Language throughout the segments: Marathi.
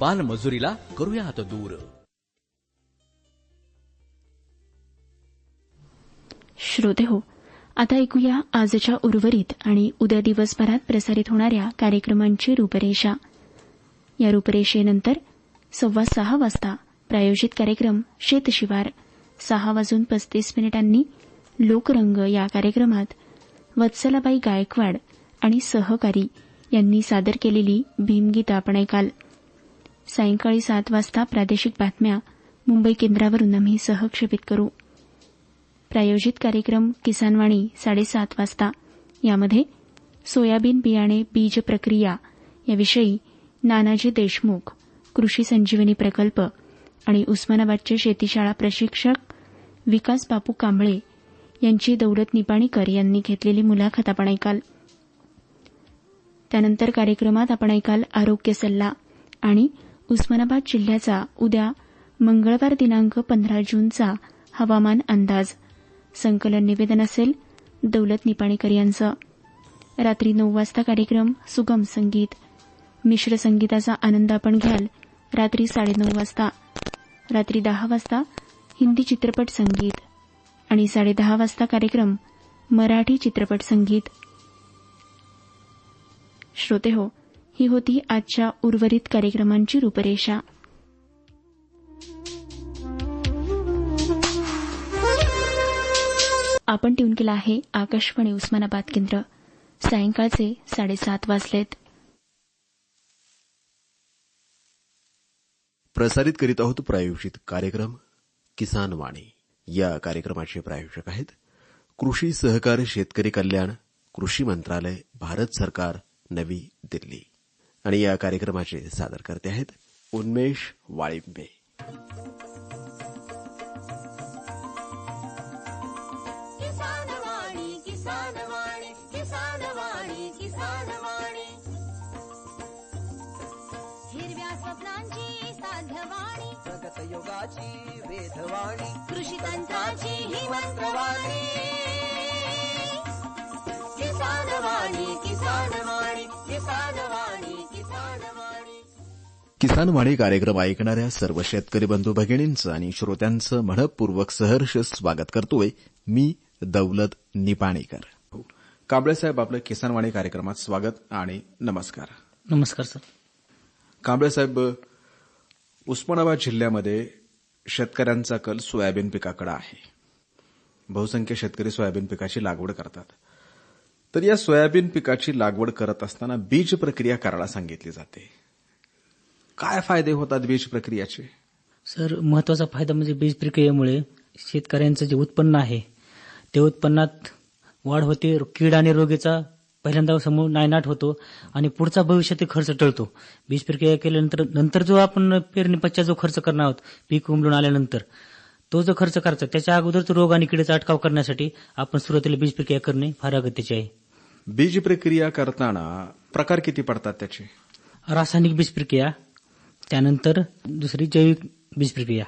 बालमजुरीला करूयात दूर. श्रोते हो आता ऐकूया आजच्या उर्वरित आणि उद्या दिवसभरात प्रसारित होणाऱ्या कार्यक्रमांची रूपरेषा. या रूपरेषेनंतर सव्वा सहा वाजता प्रायोजित कार्यक्रम शेतशिवार सहा वाजून पस्तीस मिनिटांनी लोकरंग या कार्यक्रमात वत्सलाबाई गायकवाड आणि सहकारी यांनी सादर केलेली भीमगीतं आपण ऐकाल सायंकाळी सात वाजता प्रादेशिक बातम्या. मुंबई केंद्रावरून आम्ही सहक्षेपित करू. प्रायोजित कार्यक्रम किसानवाणी साडेसात वाजता. यामध्ये सोयाबीन बियाणे बीज प्रक्रिया याविषयी नानाजी देशमुख कृषी संजीवनी प्रकल्प आणि उस्मानाबादचे शेतीशाळा प्रशिक्षक विकास बापू कांबळे यांची दौलत निपाणीकर यांनी घेतलेली मुलाखत आपण ऐकाल. त्यानंतर कार्यक्रमात आपण ऐकाल आरोग्य सल्ला आणि उस्मानाबाद जिल्ह्याचा उद्या मंगळवार दिनांक पंधरा जूनचा हवामान अंदाज. संकलन निवेदन असेल दौलत निपाणीकर यांचं. रात्री नऊ वाजता कार्यक्रम सुगम संगीत. मिश्र संगीताचा आनंद आपण घ्याल रात्री साडेनऊ वाजता. रात्री दहा वाजता हिंदी चित्रपट संगीत. आणि साडेदहा वाजता कार्यक्रम मराठी चित्रपट संगीत. श्रोते हो ही होती आजच्या उर्वरित कार्यक्रमांची रूपरेषा. आपण ट्यून केला आहे आकाशवाणी उस्मानाबाद केंद्र. सायंकाळचे साडेसात वाजलेत. प्रसारित करीत आहोत प्रायोजित कार्यक्रम किसान वाणी. या कार्यक्रमाचे प्रायोजक आहेत कृषी सहकार शेतकरी कल्याण कृषी मंत्रालय भारत सरकार नवी दिल्ली. आणि या कार्यक्रमाचे सादर करते आहेत उन्मेष वाळिंबे. योगाची वेधवाणी. कृषी तंत्राची ही मंत्रवाणी. किसान वाणी किसान वाणी किसान वाणी किसान वाणी किसान वाणी कार्यक्रम ऐकणाऱ्या सर्व शेतकरी बंधू भगिनींचं आणि श्रोत्यांचं मनपूर्वक सहर्ष स्वागत करतोय मी दौलत निपाणीकर. कांबळेसाहेब आपलं किसानवाणी कार्यक्रमात स्वागत आणि नमस्कार. नमस्कार सर. कांबळेसाहेब उस्मानाबाद जिल्ह्यामध्ये शेतकऱ्यांचा कल सोयाबीन पिकाकडे आहे. बहुसंख्य शेतकरी सोयाबीन पिकाची लागवड करतात. तर या सोयाबीन पिकाची लागवड करत असताना बीज प्रक्रिया करायला सांगितली जाते. काय फायदे होतात बीज प्रक्रियाचे? सर महत्त्वाचा फायदा म्हणजे बीज प्रक्रियेमुळे शेतकऱ्यांचं जे उत्पन्न आहे ते उत्पन्नात वाढ होते कीड आणि रोगीचा पहिल्यांदा समूह नायनाट होतो आणि पुढचा भविष्यातील खर्च टळतो. बीज प्रक्रिया केल्यानंतर नंतर जो आपण पेरणीपश्चा जो खर्च करणार आहोत पीक उमलून आल्यानंतर तो जो खर्च करायचा त्याच्या अगोदरच रोग आणि किडीचा अटकाव करण्यासाठी आपण सुरुवातीला बीज प्रक्रिया करणे फार अगत्याचे आहे. बीज प्रक्रिया करताना प्रकार किती पडतात त्याचे? रासायनिक बीज प्रक्रिया त्यानंतर दुसरी जैविक बीज प्रक्रिया.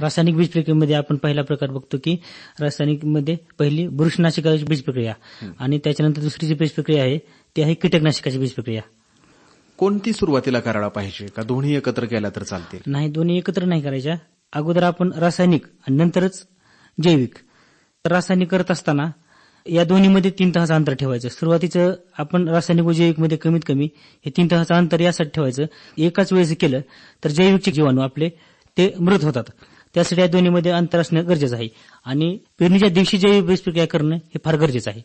रासायनिक बीज प्रक्रियेमध्ये आपण पहिला प्रकार बघतो की रासायनिकमध्ये पहिली बुरशीनाशकाची बीज प्रक्रिया आणि त्याच्यानंतर दुसरी जी बीज प्रक्रिया आहे ती आहे कीटकनाशकाची बीज प्रक्रिया. कोणती सुरुवातीला करायला पाहिजे? का दोन्ही एकत्र केल्या तर चालतील? नाही दोन्ही एकत्र नाही करायच्या. अगोदर आपण रासायनिक आणि नंतरच जैविक. तर रासायनिक करत असताना या दोन्हीमध्ये तीन तासाचं अंतर ठेवायचं. सुरुवातीचं आपण रासायनिक व जैविकमध्ये कमीत कमी हे तीन तासाचं अंतर यासाठी ठेवायचं. एकाच वेळेस केलं तर जैविकचे जीवाणू आपले ते मृत होतात. त्यासाठी या दोन्हीमध्ये अंतर असणं गरजेचं आहे. आणि पेरणीच्या दिवशी जैविक बीज करणं हे फार गरजेचं आहे.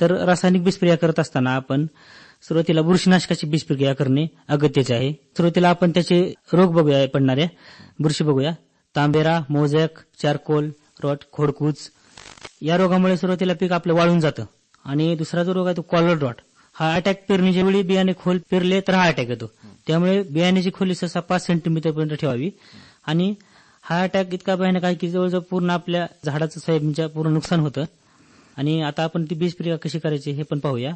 तर रासायनिक बीज करत असताना आपण सुरुवातीला बुरशीनाशकाची बीजप्रक्रिया करणे अगत्याचे आहे. सुरुवातीला आपण त्याचे रोग बघूया पडणाऱ्या बुरशी बघूया. तांबेरा मोजॅक चारकोल रॉट खोडकूच या रोगामुळे सुरुवातीला पीक आपलं वाळून जातं. आणि दुसरा जो रोग आहे तो कॉलर डॉट हा अटॅक पेरणीच्या वेळी बियाणे खोल पेरले तर हा अटॅक येतो. त्यामुळे बियाण्याची खोली सहसा पाच सेंटीमीटर पर्यंत ठेवावी. आणि हा अटॅक इतका भयानक आहे की जवळजवळ पूर्ण आपल्या झाडाचं सोयाबीनच्या पूर्ण नुकसान होतं. आणि आता आपण ती बीज प्रक्रिया कशी करायची हे पण पाहूया.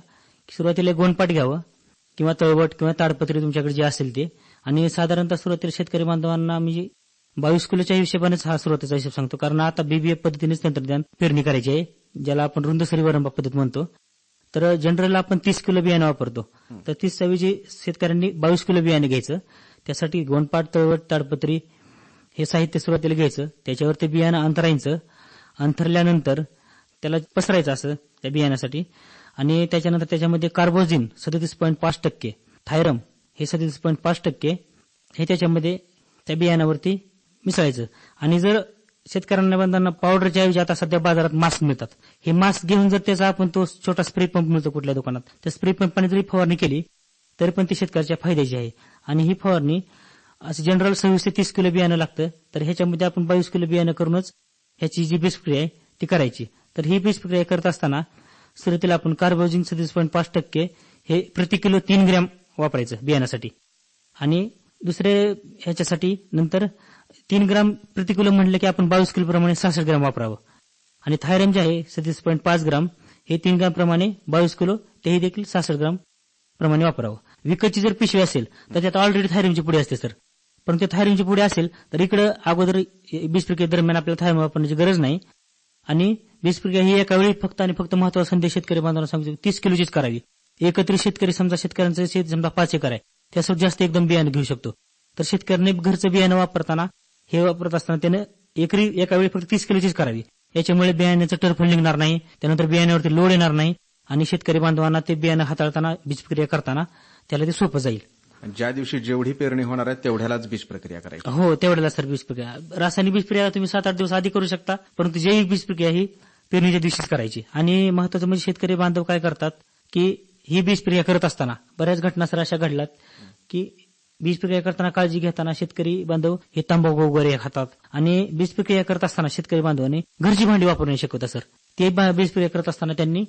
सुरुवातीला गोंडपाट घ्यावं किंवा तळवट किंवा ताडपत्री तुमच्याकडे जे असेल ते. आणि साधारणतः सुरुवातीला शेतकरी बांधवांना मी बावीस किलोच्या हिशोबानेच हा सुरुवातीचा हिशोब सांगतो. कारण आता बीबीए पद्धतीनेच तंत्रज्ञान पेरणी करायची आहे ज्याला आपण रुंद वरंबा पद्धत म्हणतो. तर जनरल आपण तीस किलो बियाणे वापरतो. तर तीस ऐवजी शेतकऱ्यांनी बावीस किलो बियाणे घ्यायचं. त्यासाठी गोंडपाट तळवट ताडपत्री हे साहित्य सुरुवातीला घ्यायचं. त्याच्यावर ते बियाणं अंतरायचं. अंथरल्यानंतर त्याला पसरायचं असं त्या बियाण्यासाठी. आणि त्याच्यानंतर त्याच्यामध्ये कार्बोजिन सदतीस पॉईंट पाच टक्के थायरम हे सदतीस पॉईंट पाच टक्के हे त्याच्यामध्ये त्या बियाण्यावरती मिसळायचं. आणि जर शेतकऱ्यांना बंधांना पावडरच्या ऐवजी आता सध्या बाजारात मास्क मिळतात. हे मास्क घेऊन जर त्याचा आपण तो छोटा स्प्रे पंप मिळतो कुठल्या दुकानात. त्या स्प्रे पंपाने जरी फवारणी केली तरी पण ती शेतकऱ्याच्या फायद्याची आहे. आणि ही फवारणी असं जनरल सव्वीस ते तीस किलो बियाणं लागतं. तर ह्याच्यामध्ये आपण बावीस किलो बियाणं करूनच ह्याची जी बीज प्रक्रिया आहे ती करायची. तर ही बीज प्रक्रिया करत असताना सुरुवातीला आपण कार्बोजिन सदतीस पॉईंट पाच टक्के हे प्रति किलो तीन ग्रॅम वापरायचं बियाण्यासाठी. आणि दुसरे ह्याच्यासाठी नंतर तीन ग्राम प्रतिकुलम म्हटलं की आपण बावीस किलो प्रमाणे सहासष्ट ग्राम वापरावं. आणि थायरम जे आहे सदतीस पॉईंट पाच ग्राम. हे तीन ग्राम प्रमाणे बावीस किलो तेही देखील सहासष्ट ग्राम प्रमाणे वापरावं. विकतची जर पिशवी असेल तर त्यात ऑलरेडी थायरमची पुढे असते सर परंतु थायरमची पुढे असेल तर इकडं अगोदर बीस प्रक्रिये दरम्यान आपल्याला थायरम वापरण्याची गरज नाही. आणि बीज प्रक्रिया ही एका वेळी फक्त आणि फक्त महत्त्वाचा संदेश शेतकरी बांधवांना सांगतो तीस किलोचीच करावी. एकत्रित शेतकरी समजा शेतकऱ्यांचं शेत समजा पाच एकर आहे त्यासोबत जास्त एकदम बियाणं घेऊ शकतो. तर शेतकऱ्यांनी घरचं बियाणं वापरताना हे वापरत असताना त्यानं एकरी एका वेळी फक्त तीस किलोचीच करावी. याच्यामुळे बियाण्याचं टर्फ निघणार नाही त्यानंतर बियाण्यावरती लोड येणार नाही आणि शेतकरी बांधवांना ते बियाणं हाताळताना बीज प्रक्रिया करताना त्याला ते सोपं जाईल. ज्या दिवशी जेवढी पेरणी होणार आहे तेवढ्यालाच बीज प्रक्रिया करायची. हो तेवढ्याला सर बीज प्रक्रिया रासायनिक बीज प्रक्रिया तुम्ही सात आठ दिवस आधी करू शकता परंतु जैविक बीज प्रक्रिया ही पेरणीच्या दिवशीच करायची. आणि महत्वाचं म्हणजे शेतकरी बांधव काय करतात की ही बीज प्रक्रिया करत असताना बऱ्याच घटना सर अशा घडल्यात की बीज प्रक्रिया करताना काळजी घेताना शेतकरी बांधव हे तंबाखू वगैरे खातात. आणि बीज प्रक्रिया करत असताना शेतकरी बांधवांनी घरची भांडी वापरू शिकवता सर. ते बीज प्रक्रिया करत असताना त्यांनी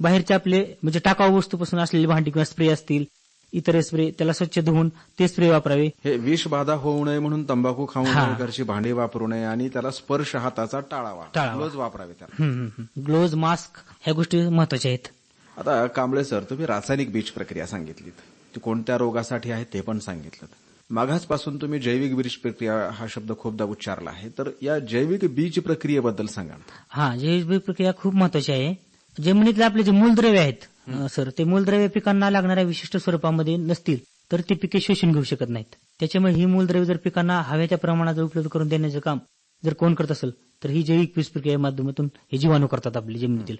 बाहेरचे आपले म्हणजे टाकाऊ वस्तूपासून असलेली भांडी किंवा स्प्रे असतील इतर स्प्रे त्याला स्वच्छ धुवून ते स्प्रे वापरावे. हे विष बाधा होऊ नये म्हणून तंबाखू खाऊ. नये घरची भांडी वापरू नये आणि त्याला स्पर्श हाताचा टाळावा. ग्लोव्ज वापरावे त्याला. ग्लोव्ज मास्क ह्या गोष्टी महत्त्वाच्या आहेत. आता कांबळे सर तुम्ही रासायनिक बीज प्रक्रिया सांगितलीत. कोणत्या रोगासाठी आहे ते पण सांगितलं. मागासपासून तुम्ही जैविक बीज प्रक्रिया हा शब्द खूपदा उच्चारला आहे. तर या जैविक बीज प्रक्रियेबद्दल सांगा हा जैविक बीज प्रक्रिया खूप महत्वाची आहे. जमिनीतले आपले जे मूलद्रव्य आहेत सर ते मूलद्रव्य पिकांना लागणाऱ्या विशिष्ट स्वरूपामध्ये नसतील तर ते पिके शोषून घेऊ शकत नाहीत. त्याच्यामुळे ही मूलद्रव्य जर पिकांना हव्याच्या प्रमाणात उपलब्ध करून देण्याचं काम जर कोण करत असेल तर ही जैविक बीज प्रक्रिये माध्यमातून हे जीवाणू करतात आपली जमिनीतील.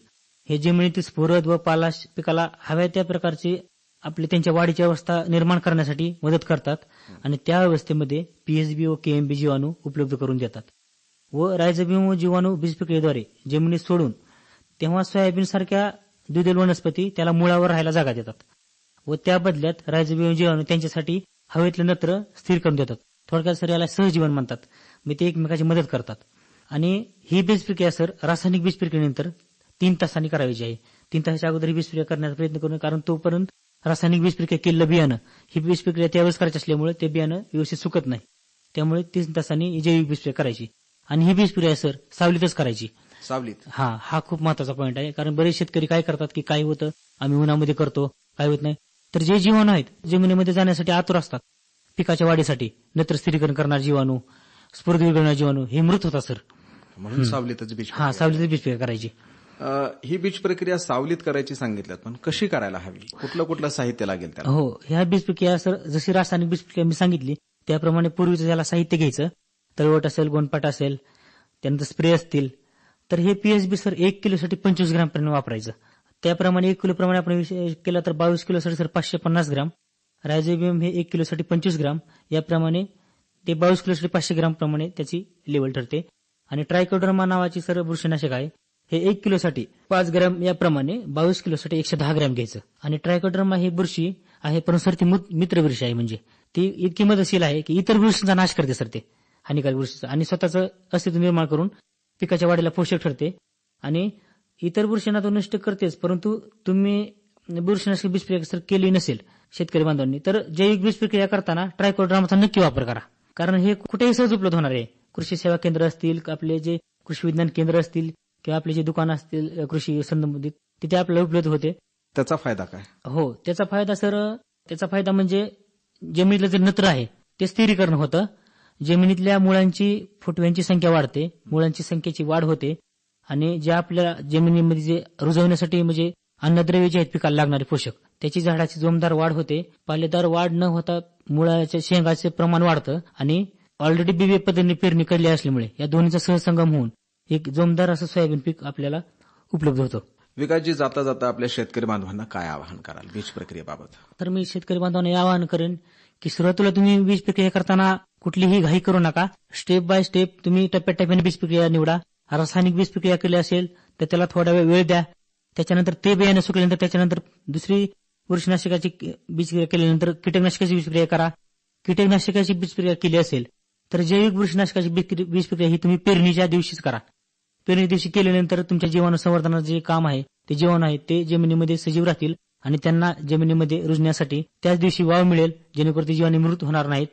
हे जमिनीतील स्फुरद व पालाश पिकाला हव्या त्या प्रकारचे आपले त्यांच्या वाढीची अवस्था निर्माण करण्यासाठी मदत करतात आणि त्या अवस्थेमध्ये पीएचबी व केएमबी जीवाणू उपलब्ध करून देतात. व रायझोबियम व जीवाणू बीज प्रक्रियेद्वारे जमिनीत सोडून तेव्हा सोयाबीन सारख्या द्विदल वनस्पती त्याला मुळावर राहायला जागा देतात. व त्या बदल्यात रायझोबियम जीवाणू त्यांच्यासाठी हवेतलं नत्र स्थिर करून देतात. थोडक्यात सर याला सहजीवन म्हणतात. मी ते एकमेकाची मदत करतात. आणि ही बीज प्रक्रिया सर रासायनिक बीज प्रक्रियेनंतर तीन तासांनी करायची आहे. तीन तासाच्या अगोदर ही बीज प्रक्रिया करण्याचा प्रयत्न करू कारण तोपर्यंत रासायनिक बीज प्रक्रिया केलेलं बियाणं ही बीज प्रक्रिया त्यावेळेस करायची असल्यामुळे ते बियाणं व्यवस्थित सुकत नाही. त्यामुळे तीन तासांनी जैविक बीज प्रक्रिया करायची. आणि ही बीज प्रक्रिया सर सावलीतच करायची. सावलीत. हा हा खूप महत्त्वाचा पॉईंट आहे. कारण बरेच शेतकरी काय करतात की काय होतं आम्ही उन्हामध्ये करतो काय होत नाही. तर जे जीवाणू आहेत जमिनीमध्ये जाण्यासाठी आतुर असतात. पिकाच्या वाढीसाठी नत्र स्थिरीकरण करणार जीवाणू स्फुरद विरघळणार जीवाणू हे मृत होतात सर. म्हणून सावलीतच बीज हा सावलीतच बीज प्रक्रिया करायची ही बीज प्रक्रिया सावलीत करायची सांगितल्यात पण कशी करायला हवी? कुठलं कुठलं साहित्य लागेल त्याला? हो ह्या बीज प्रक्रिया सर जशी रासायनिक बीज प्रक्रिया मी सांगितली त्याप्रमाणे पूर्वीचं ज्याला साहित्य घ्यायचं तळवट असेल गोंडपाट असेल त्यानंतर स्प्रे असतील तर हे पीएचबी सर एक किलोसाठी पंचवीस ग्रामपर्यंत वापरायचं. त्याप्रमाणे एक किलोप्रमाणे आपण विषय केला तर बावीस किलोसाठी सर पाचशे पन्नास ग्राम रायझोबियम हे एक किलोसाठी पंचवीस ग्राम याप्रमाणे ते बावीस किलोसाठी पाचशे ग्राम प्रमाणे त्याची लेवल ठरते. आणि ट्रायकोडर्मा नावाची सर बुरशीनाशक आहे हे एक किलोसाठी पाच ग्रॅम याप्रमाणे बावीस किलोसाठी एकशे दहा ग्रॅम घ्यायचं. आणि ट्रायकोड्रमा ही बुरशी आहे परंतु सर ती मित्र बुरशी आहे म्हणजे. ती इतकी मदतशील आहे की इतर बुरशींचा नाश करते सर ते. हानिकारक बुरशीचा. आणि स्वतःचं अस्तित्व निर्माण करून पिकाच्या वाढीला पोषक ठरते. आणि इतर बुरशींना तो नष्ट करतेच परंतु तुम्ही बुरशीनाशक बीज प्रक्रिया सर केली नसेल शेतकरी बांधवांनी तर जैविक बीज प्रक्रिया करताना ट्रायकोड्रामाचा नक्की वापर करा. कारण हे कुठेही सहज उपलब्ध होणार आहे. कृषी सेवा केंद्र असतील आपले जे कृषी विज्ञान केंद्र असतील किंवा आपले जे दुकान असतील कृषी संबंधित तिथे आपल्याला उपलब्ध होते. त्याचा फायदा काय? हो त्याचा फायदा सर त्याचा फायदा म्हणजे जमिनीतलं जे नत्र आहे ते स्थिरीकरण होतं. जमिनीतल्या मुळांची फुटव्यांची संख्या वाढते मुळांची संख्येची वाढ होते. आणि जे आपल्या जमिनीमध्ये जे रुजवण्यासाठी म्हणजे अन्नद्रव्य जे आहेत पिकाला लागणारे पोषक त्याची झाडाची जोमदार वाढ होते. पालेदार वाढ न होता मुळाच्या शेंगाचे प्रमाण वाढतं आणि ऑलरेडी बी पद्धतीने पेरणी केली असल्यामुळे या दोन्हीचा सहसंगम होऊन एक जोमदार असं सोयाबीन पीक आपल्याला उपलब्ध होतं. विकासजी जाता जाता आपल्या शेतकरी बांधवांना काय आवाहन कराल बीज प्रक्रियेबाबत? तर मी शेतकरी बांधवांना हे आवाहन करेन की सुरुवातीला तुम्ही बीज प्रक्रिया करताना कुठलीही घाई करू नका. स्टेप बाय स्टेप तुम्ही टप्प्याटप्प्याने बीज प्रक्रिया निवडा. रासायनिक बीज प्रक्रिया केली असेल तर त्याला थोडा वेळ वेळ द्या. त्याच्यानंतर ते बियाणे सुकल्यानंतर त्याच्यानंतर दुसरी बुरशीनाशकाची बीज प्रक्रिया केल्यानंतर कीटकनाशकाची बीज प्रक्रिया करा. कीटकनाशकाची बीज प्रक्रिया केली असेल तर जैविक बुरशीनाशकाची बीज प्रक्रिया ही तुम्ही पेरणीच्या दिवशीच करा. पेरणी दिवशी केल्यानंतर तुमच्या जीवाणू संवर्धनाचं जे काम आहे ते जीवाणू आहे ते जमिनीमध्ये सजीव राहतील आणि त्यांना जमिनीमध्ये रुजण्यासाठी त्याच दिवशी वाव मिळेल जेणेकरून ते जीवाणू मृत होणार नाहीत.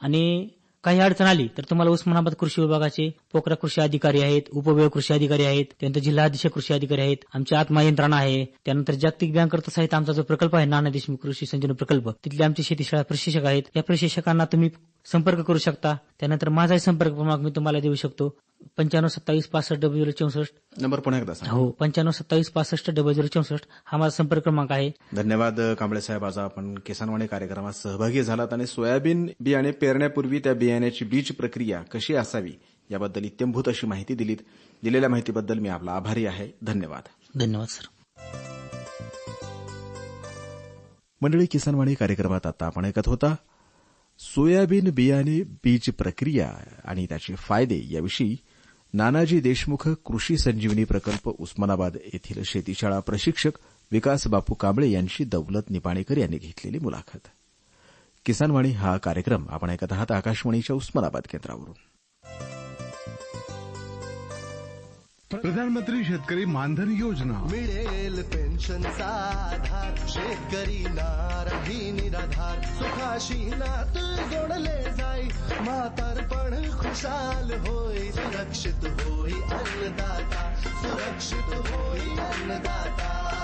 आणि काही अडचण आली तर तुम्हाला उस्मानाबाद कृषी विभागाचे पोकरा कृषी अधिकारी आहेत उपविभाग कृषी अधिकारी आहेत त्यानंतर जिल्हाधीश कृषी अधिकारी आहेत आमची आत्मा यंत्रणा आहे त्यानंतर जागतिक बँक सहित आमचा जो प्रकल्प आहे नाना देशमुख कृषी संजन प्रकल्प तिथले आमचे शेतीशाळा प्रशिक्षक आहेत. या प्रशिक्षकांना तुम्ही संपर्क करू शकता. त्यानंतर माझाही संपर्क क्रमांक मी तुम्हाला देऊ शकतो. पंच्याण्णव सत्तावीस पासष्ट डबल झिरो चौसष्ट. नंबर पुन्हा एकदा हो पंच्याण्णव सत्तावीस पासष्ट डबल झिरो चौसष्ट. हा माझा संपर्क क्रमांक आहे. धन्यवाद कांबळे साहेब. आज आपण किसानवाणी कार्यक्रमात सहभागी झालात आणि सोयाबीन बियाणे पेरण्यापूर्वी त्या बियाण्याची बीज प्रक्रिया कशी असावी याबद्दल इत्यंभूत अशी माहिती दिलीत. दिलेल्या माहितीबद्दल मी आपला आभारी आहे. धन्यवाद. धन्यवाद सर. मंडळी किसानवाणी कार्यक्रमात आता आपण ऐकत होता सोयाबीन बियाणे बीज प्रक्रिया आणि त्याचे फायदे याविषयी नानाजी देशमुख कृषी संजीवनी प्रकल्प उस्मानाबाद येथील शेतीशाळा प्रशिक्षक विकास बापू कांबळे यांची दौलत निपाणेकर यांनी घेतलेली मुलाखत. किसानवाणी हा कार्यक्रम आपण ऐकत आहात आकाशवाणीच्या उस्मानाबाद केंद्रावरून. प्रधानमंत्री शेतकरी मानधन योजना. मिळेल पेन्शनचा आधार. शेतकरी नाराही निराधार. सुखाशी नात जोडले जाई. म्हातारपण खुशाल होई. सुरक्षित होई अन्नदाता. सुरक्षित होई अन्नदाता.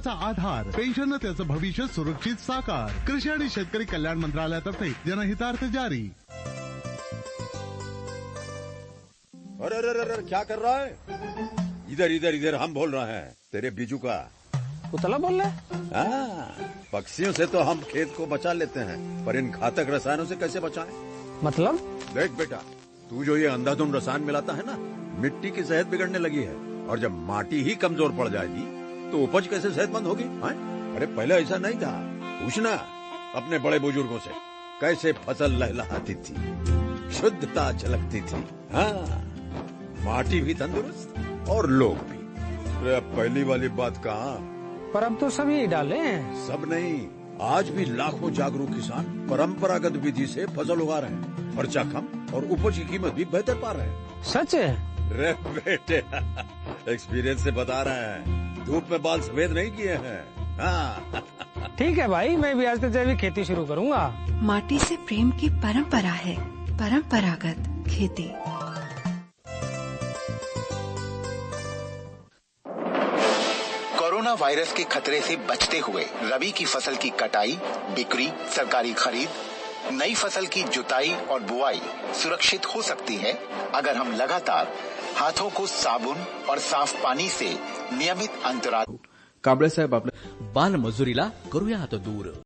परिश्रमाचा आधार पेन्शननं त्याचं भविष्य सुरक्षित साकार. कृषी आणि शेतकरी कल्याण मंत्रालयातर्फे जनहितार्थ जारी. अरे अरे अरे अरे, क्या कर रहा है? इधर इधर इधर हम बोल रहे हैं तेरे बीजू का। उतला बोल रहा है? हाँ, पक्षियों से तो हम खेत को बचा लेते हैं पर इन घातक रसायनों से कैसे बचाएँ? मतलब? देख बेटा तू जो ये अंधाधुंध रसायन मिलाता है ना मिट्टी की सेहत बिगड़ने लगी है और जब माटी ही कमज़ोर पड़ जाएगी तो उपज कैसे सेहतमंद होगी हाँ? अरे पहले ऐसा नहीं था। पूछना अपने बड़े बुज़ुर्गों से कैसे फ़सल लहलहाती थी शुद्धता झलकती थी हाँ? माटी भी तंदुरुस्त और लोग भी। अरे अब पहली वाली बात कहाँ? पर अब तो सभी डाले हैं। सब नहीं आज भी लाखों जागरूक किसान परंपरागत विधि से फ़सल उगा रहे हैं। खर्चा कम और उपज की कीमत भी बेहतर पा रहे हैं। सच है? रे बेटे एक्सपीरियंस से बता रहे हैं। धूप में बाल सफ़ेद नहीं किए हैं। हाँ। ठीक है भाई मैं भी आज से जैविक खेती शुरू करूँगा। माटी से प्रेम की परंपरा है परंपरागत खेती। कोरोना वायरस के खतरे से बचते हुए रबी की फ़सल की कटाई बिक्री सरकारी खरीद नई फ़सल की जुताई और बुआई सुरक्षित हो सकती है अगर हम लगातार हाथों को साबुन और साफ पानी से नियमित अंतराल। कांबळे साहेब आपलं बालमजुरीला करूया आता दूर.